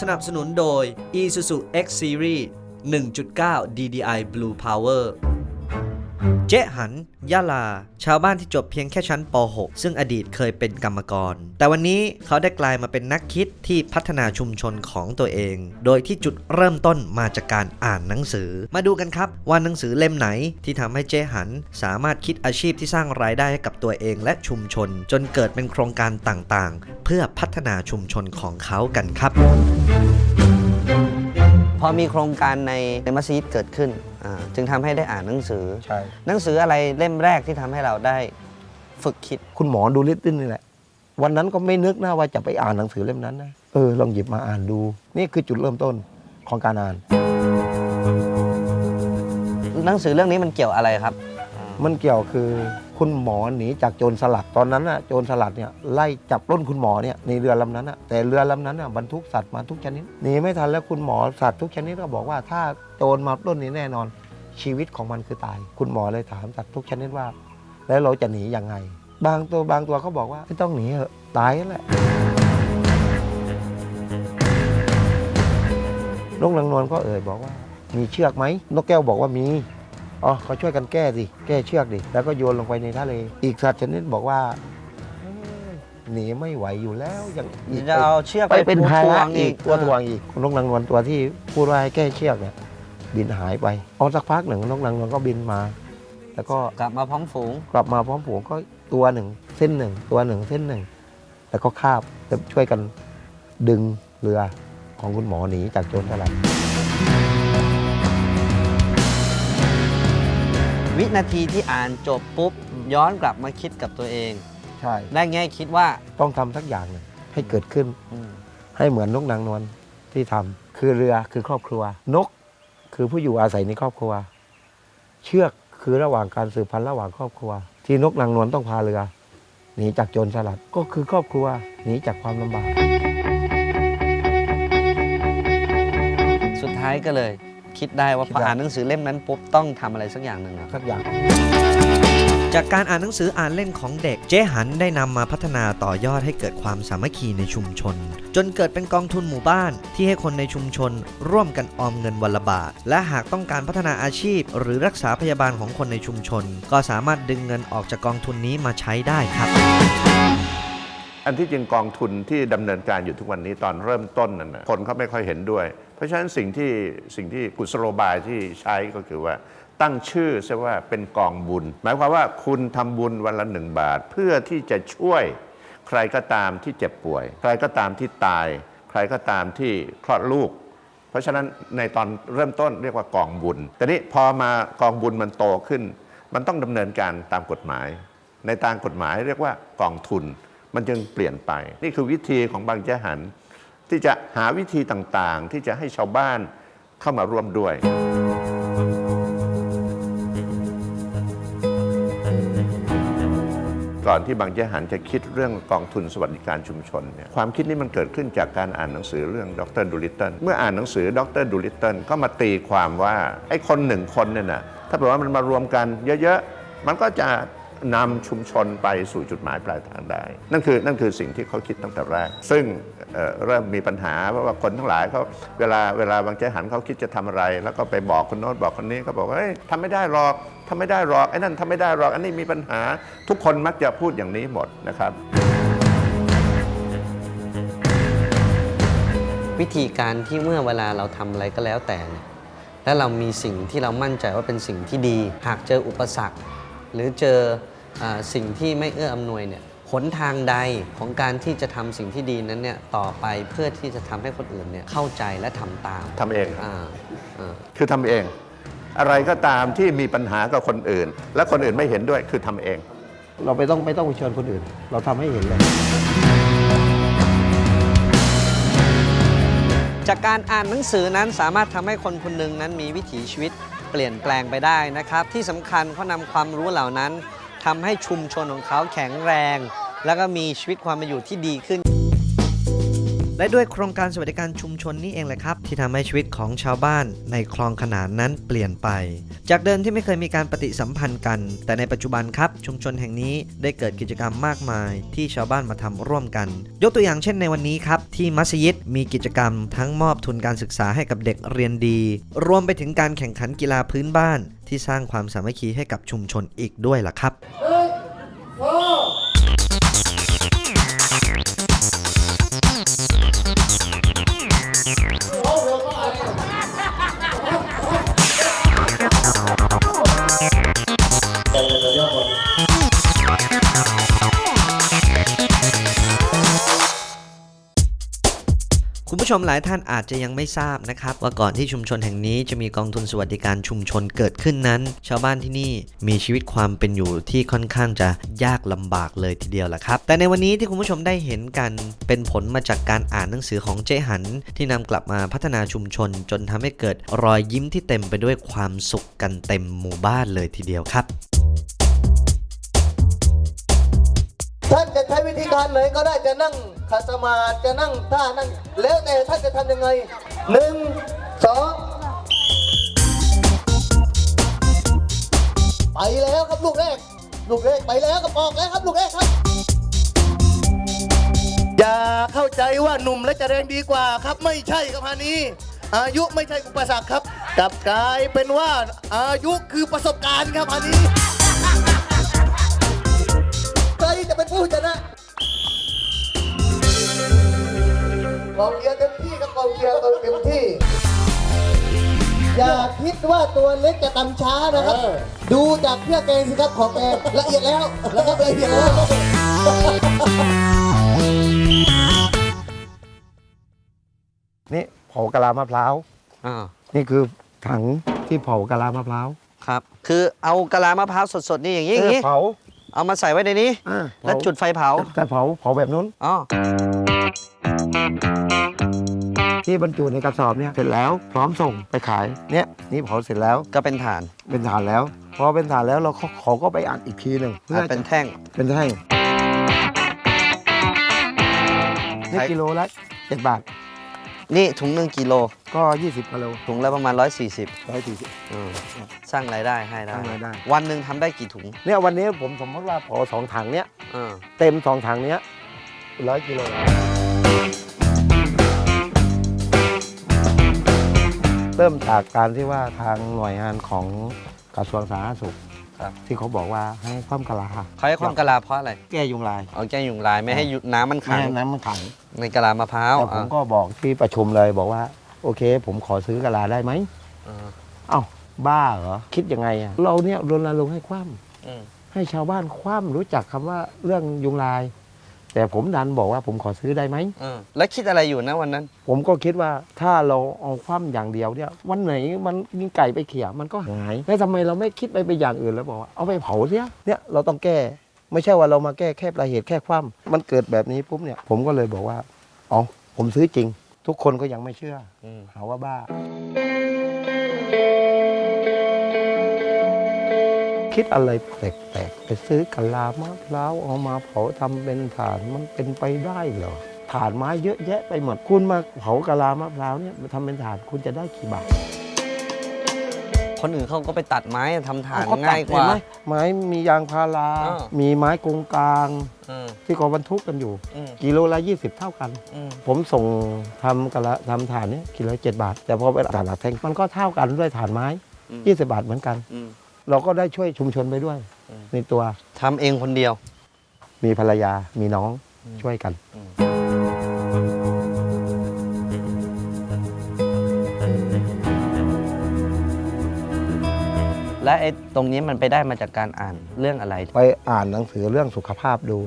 สนับสนุนโดย Isuzu X Series 1.9 DDI Blue Power เจ๊หันยะลา ชาวบ้านที่จบเพียงแค่ชั้นป .6 ซึ่งอดีตเคยเป็นกรรมกร แต่วันนี้เขาได้กลายมาเป็นนักคิดที่พัฒนาชุมชนของตัวเอง โดยที่จุดเริ่มต้นมาจากการอ่านหนังสือ มาดูกันครับว่าหนังสือเล่มไหนที่ทำให้เจ๊หัน สามารถคิดอาชีพที่สร้างรายได้ให้กับตัวเองและชุมชน จนเกิดเป็นโครงการต่างๆ เพื่อพัฒนาชุมชนของเขากันครับ พอมีโครงการในในมัสยิดเกิดขึ้น จึงทำให้ได้อ่านหนังสือ ใช่ หนังสืออะไรเล่มแรกที่ทำให้เราได้ฝึกคิด คุณหมอดูลิตติ้นนี่แหละ วันนั้นก็ไม่นึกนะว่าจะไปอ่านหนังสือเล่มนั้นนะ เออ ลองหยิบมาอ่านดู นี่คือจุดเริ่มต้นของการอ่าน หนังสือเรื่องนี้มันเกี่ยวอะไรครับ มันเกี่ยวคือ คุณหมอหนีจากโจรสลัดตอนนั้นน่ะโจรสลัดเนี่ยไล่จับล้นคุณหมอเนี่ยในเรือลำนั้นน่ะแต่เรือลำนั้นน่ะบรรทุกสัตว์มาทุกชนิดหนีไม่ทันแล้วคุณหมอสัตว์ทุกชนิดก็บอกว่าถ้าโจรมาล้นนี่แน่นอน ชีวิตของมันคือตาย คุณหมอเลยถามสัตว์ทุกชนิดว่า แล้วเราจะหนียังไง บางตัวบางตัวเขาบอกว่าไม่ต้องหนีเถอะตายแหละนกนางนวลก็เอ่ยบอกว่า มีเชือกไหมนกแก้วบอกว่ามี อ๋อเขาช่วยกันแก้สิ แก้เชือกดิ แล้วก็โยนลงไปในทะเล อีกสัตว์ชนิดบอกว่าเอ้ยหนีไม่ไหวอยู่แล้วยังอีกจะเอาเชือกไปเป็นภาถ่วระงอีกตัวถ่วงอีกนกนางนวลตัวที่พูดว่าให้แก้เชือกเนี่ยบินหายไปเอาสักพักหนึ่งนกนางนวลก็บินมา แล้วก็ กลับมาพร้อมฝูง กลับมาพร้อมฝูงก็ตัวหนึ่งเส้นหนึ่งตัวหนึ่งเส้นหนึ่ง แล้วก็คาบแล้วช่วยกันดึงเรือของคุณหมอหนีจากโจรสลัด วินาทีที่อ่านจบปุ๊บ ย้อนกลับมาคิดกับตัวเอง ใช่ ได้แง่คิดว่า ต้องทำสักอย่างหนึ่งให้เกิดขึ้นอืมให้เหมือนนกนางนวลที่ทำคือเรือคือครอบครัว นกคือผู้อยู่อาศัยในครอบครัว เชือกคือระหว่างการสืบพันธุ์ระหว่างครอบครัว ที่นกนางนวลต้องพาเรือหนีจากโจรสลัดก็คือครอบครัวหนีจากความลำบาก สุดท้ายก็เลย คิดได้ว่าคิพดอได้อ่านหนังสือเล่มนั้นปุ๊บต้องทำอะไรสักอย่างหนึ่งอะสักอย่าง จากการอ่านหนังสืออ่านเล่นของเด็ก เจ๊หันได้นำมาพัฒนาต่อยอดให้เกิดความสามัคคีในชุมชน จนเกิดเป็นกองทุนหมู่บ้านที่ให้คนในชุมชน ร่วมกันออมเงินวันละบาท และหากต้องการพัฒนาอาชีพ หรือรักษาพยาบาลของคนในชุมชน ก็สามารถดึงเงินออกจากกองทุนนี้มาใช้ได้ครับ อันที่จริงกองทุนที่ดำเนินการอยู่ทุกวันนี้ตอนเริ่มต้นนั่นนะคนเขาไม่ค่อยเห็นด้วย เพราะฉะนั้นสิ่งที่สิ่งที่กุศโลบายที่ใช้ก็คือว่าตั้งชื่อซะว่าเป็นกองบุญ หมายความว่าคุณทำบุญวันละหนึ่งบาท เพื่อที่จะช่วยใครก็ตามที่เจ็บป่วย ใครก็ตามที่ตาย ใครก็ตามที่คลอดลูก เพราะฉะนั้นในตอนเริ่มต้นเรียกว่ากองบุญ แต่นี้พอมากองบุญมันโตขึ้น มันต้องดำเนินการตามกฎหมาย ในทางกฎหมายเรียกว่ากองทุน มันจึงเปลี่ยนไป นี่คือวิธีของบางเจหัน ที่จะหาวิธีต่างๆ ที่จะให้ชาวบ้านเข้ามาร่วมด้วยก่อนที่บางเจหันจะคิดเรื่องกองทุนสวัสดิการชุมชนเนี่ยความคิดนี้มันเกิดขึ้นจากการอ่านหนังสือเรื่องดรดูลิตเติลเมื่ออ่านหนังสือดรดูลิตเติลก็มาตีความว่าไอ้คนหนึ่งคนเนี่ยนะถ้าเกิดว่ามันมารวมกันเยอะๆ มันก็จะ นำชุมชนไปสู่จุดหมายปลายทางได้ นั่นคือนั่นคือสิ่งที่เขาคิดตั้งแต่แรก ซึ่งเเริ่มมีปัญหาเพราะว่าคนทั้งหลายเขาเวลาเวลาบางเจหันเขาคิดจะทำอะไร แล้วก็ไปบอกคนโน้นบอกคนนี้ก็บอกว่าเฮ้ยทำไม่ได้หรอกทำไม่ได้หรอกไอ้นั่นทำไม่ได้หรอกอันนี้มีปัญหา ทุกคนมักจะพูดอย่างนี้หมดนะครับ วิธีการที่เมื่อเวลาเราทำอะไรก็แล้วแต่เนี่ยแล้วเรามีสิ่งที่เรามั่นใจว่าเป็นสิ่งที่ดี หากเจออุปสรรค หรือเจอ สิ่งที่ไม่เอื้ออำนวยเนี่ยหนทางใดของการที่จะทำสิ่งที่ดีนั้นเนี่ยต่อไปเพื่อที่จะทำให้คนอื่นเนี่ยเข้าใจและทำตามทำเองอ่าอ่าคือทำเอง อะไรก็ตามที่มีปัญหากับคนอื่น และคนอื่นไม่เห็นด้วยคือทำเอง เราไม่ต้องไม่ต้องไปเชิญคนอื่น เราทำให้เห็นเลย จากการอ่านหนังสือนั้นสามารถทำให้คนคนหนึ่งนั้นมีวิถีชีวิตเปลี่ยนแปลงไปได้นะครับ ที่สำคัญเขานำความรู้เหล่านั้น ทำให้ชุมชนของเขาแข็งแรง แล้วก็มีชีวิตความเป็นอยู่ที่ดีขึ้น และด้วยโครงการสวัสดิการชุมชนนี่เองแหละครับ ที่ทำให้ชีวิตของชาวบ้านในคลองขนานนั้นเปลี่ยนไป จากเดิมที่ไม่เคยมีการปฏิสัมพันธ์กัน แต่ในปัจจุบันครับชุมชนแห่งนี้ได้เกิดกิจกรรมมากมาย ที่ชาวบ้านมาทำร่วมกัน ยกตัวอย่างเช่นในวันนี้ครับที่มัสยิดมีกิจกรรม ทั้งมอบทุนการศึกษาให้กับเด็กเรียนดี รวมไปถึงการแข่งขันกีฬาพื้นบ้าน ที่สร้างความสามัคคีให้กับชุมชนอีกด้วยล่ะครับ ผู้ชมหลายท่านอาจจะยังไม่ทราบนะครับ ว่าก่อนที่ชุมชนแห่งนี้จะมีกองทุนสวัสดิการชุมชนเกิดขึ้นนั้น ชาวบ้านที่นี่มีชีวิตความเป็นอยู่ที่ค่อนข้างจะยากลำบากเลยทีเดียวล่ะครับ แต่ในวันนี้ที่คุณผู้ชมได้เห็นกัน เป็นผลมาจากการอ่านหนังสือของเจหัน ที่นำกลับมาพัฒนาชุมชน จนทำให้เกิดรอยยิ้มที่เต็มไปด้วยความสุขกันเต็มหมู่บ้านเลยทีเดียวครับานจะใช้วิธีการไหนก็ได้จะนั่งขัดสมาธิจะนั่งท่านั่ง แล้วแต่ท่านจะทำยังไงหนึ่งสองไปแล้วครับลูกแรก ลูกแรกไปแล้วครับออกแล้วครับลูกแรกครับ อย่าเข้าใจว่าหนุ่มและจะแรงดีกว่าครับไม่ใช่ครับฮานี้ อายุไม่ใช่อุปสรรคครับกลับกลายเป็นว่าอายุคือประสบการณ์ครับฮานี้ใครจะเป็นผู้ชนะ กองเชียร์เต็มที่ครับกองเชียร์เต็มที่ อย่าคิดว่าตัวเล็กจะตำช้านะครับดูจากเครื่องแกงสิครับของแกละเอียดแล้วแล้วก็ละเอียดแล้วนี่เผากะลามะพร้าว อ่านี่คือถังที่เผากะลามะพร้าวครับ คือเอากะลามะพร้าวสดๆนี่อย่างนี้อย่างนี้เออเผาเอามาใส่ไว้ในนี้ อ่าแล้วจุดไฟเผาแต่เผาเผาแบบนู้น อ๋อ ที่บรรจุในกระสอบเนี่ยเสร็จแล้วพร้อมส่งไปขายเนี่ยนี่เผาเสร็จแล้วก็เป็นฐานเป็นฐานแล้วพอเป็นฐานแล้วเราเขาเขาก็ไปอัดอีกทีหนึ่งเพื่ออะเป็นจะแท่งเป็นแท่งนี่ใช้กิโลละเจ็ดบาท นี่ถุงหนึ่งกิโลก็ 20กิโลถุงละประมาณ 140ร้อยสี่สิบอืมสร้างรายได้ให้ได้สร้างรายได้ วันหนึ่งทำได้กี่ถุง เนี่ยวันนี้ผมสมมติว่าเผาสองถังเนี้ยอ่าเต็มสองถังเนี้ยร้อยกิโล เริ่มจากการที่ว่าทางหน่วยงานของกระทรวงสาธารณสุขครับ ที่เขาบอกว่าให้ความกะลาเขาให้ความกะลาเพราะอะไรแก้ยุงลายเอาแก้ยุงลายไม่ให้ยุน้ำมันไม่ขังให้น้ำมันขังในกะลามะพร้าวแต่ผมอะก็บอกที่ประชุมเลยบอกว่า โอเค ผมขอซื้อกะลาได้ไหมอ่าเอ้าบ้าเหรอคิดยังไงอะเราเนี่ยรณรงค์ให้คว่อืมำให้ชาวบ้านคว่ำรู้จักคำว่าเรื่องยุงลาย แต่ผมดันบอกว่าผมขอซื้อได้ไหมอ่าแล้วคิดอะไรอยู่นะวันนั้น ผมก็คิดว่าถ้าเราเอาคว่ำอย่างเดียวเนี่ย วันไหนมันมีไก่ไปเขี่ยมันก็หายแล้วทำไมเราไม่คิดไปไปอย่างอื่นแล้วบอกว่าเอาไปเผาเสียเนี่ยเราต้องแก้ ไม่ใช่ว่าเรามาแก้แค่ปลายเหตุแค่คว่ำมันเกิดแบบนี้ปุ๊บเนี่ยผมก็เลยบอกว่าเอาผมซื้อจริง ทุกคนก็ยังไม่เชื่ออืมหาว่าบ้า คิดอะไรแปลกๆ ไปซื้อกะลามะพร้าวเอามาเผาทำเป็นฐานมันเป็นไปได้เหรอฐานไม้เยอะแยะไปหมดคุณมาเผากะลามะพร้าวเนี่ยมาทำเป็นฐานคุณจะได้กี่บาทคนอื่นเขาก็ไปตัดไม้ทำฐานเขตัดง่ายกว่า เห็นไหมไม้มียางพาราอ่ามีไม้กงกลาง อืมที่เขาบรรทุกกันอยู่ อืมกิโลละ 20 เท่ากัน อืมผมส่งทำกะละทำฐานเนี่ยกิโลละเจ็ดบาท แต่พอไปฐานหลักแท่งมันก็เท่ากันด้วยฐานไม้ อืม20 บาทเหมือนกัน อืม เราก็ได้ช่วยชุมชนไปด้วยอืมในตัวทำเองคนเดียว มีภรรยามีน้องช่วยกัน และไอ้ตรงนี้มันไปได้มาจากการอ่านเรื่องอะไร ไปอ่านหนังสือเรื่องสุขภาพดู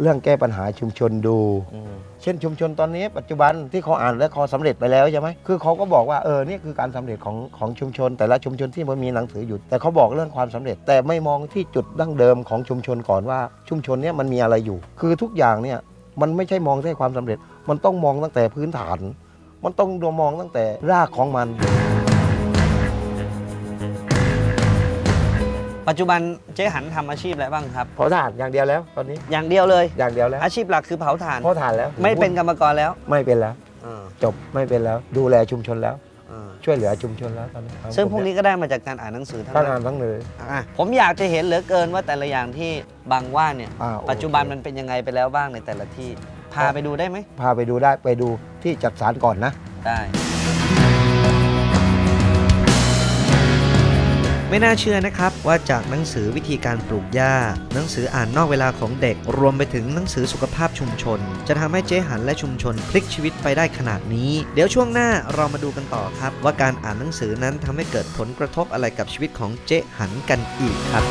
เรื่องแก้ปัญหาชุมชนดู อืมเช่นชุมชนตอนนี้ปัจจุบันที่เขาอ่านและเขาสำเร็จไปแล้วใช่ไหมคือเขาก็บอกว่าเออนี่คือการสำเร็จของของชุมชน แต่ละชุมชนที่มันมีหนังสืออยู่ แต่เขาบอกเรื่องความสำเร็จ แต่ไม่มองที่จุดดั้งเดิมของชุมชนก่อนว่าชุมชนเนี้ยมันมีอะไรอยู่ คือทุกอย่างเนี่ยมันไม่ใช่มองแค่ความสำเร็จ มันต้องมองตั้งแต่พื้นฐาน มันต้องมองตั้งแต่รากของมัน ปัจจุบันเจ๊หันทำอาชีพอะไรบ้างครับ เผาถ่านอย่างเดียวแล้วตอนนี้อย่างเดียวเลย อย่างเดียวแล้วอาชีพหลักคือเผาถ่านเผาถ่านแล้วไม่เป็นกรรมกรแล้วไม่เป็นแล้ว อ่าจบไม่เป็นแล้ว ดูแลชุมชนแล้ว อ่าช่วยเหลือชุมชนแล้วตอนนี้ซึ่งพวกนี้ก็ได้มาจากการอ่านหนังสือทั้งตั้งนั้งานนทั้งเลยอะผมอยากจะเห็นเหลือเกินว่าแต่ละอย่างที่บางว่าเนี่ย อ่าโอเคปัจจุบันมันเป็นยังไงไปแล้วบ้างในแต่ละที่ พาไปดูได้ไหมพาไปดูได้ไปดูที่จัดสารก่อนนะ ได้ ไม่น่าเชื่อนะครับว่าจากหนังสือวิธีการปลูกหญ้า หนังสืออ่านนอกเวลาของเด็ก รวมไปถึงหนังสือสุขภาพชุมชน จะทำให้เจ๊หันและชุมชนพลิกชีวิตไปได้ขนาดนี้ เดี๋ยวช่วงหน้าเรามาดูกันต่อครับ ว่าการอ่านหนังสือนั้นทำให้เกิดผลกระทบอะไรกับชีวิตของเจ๊หันกันอีกครับ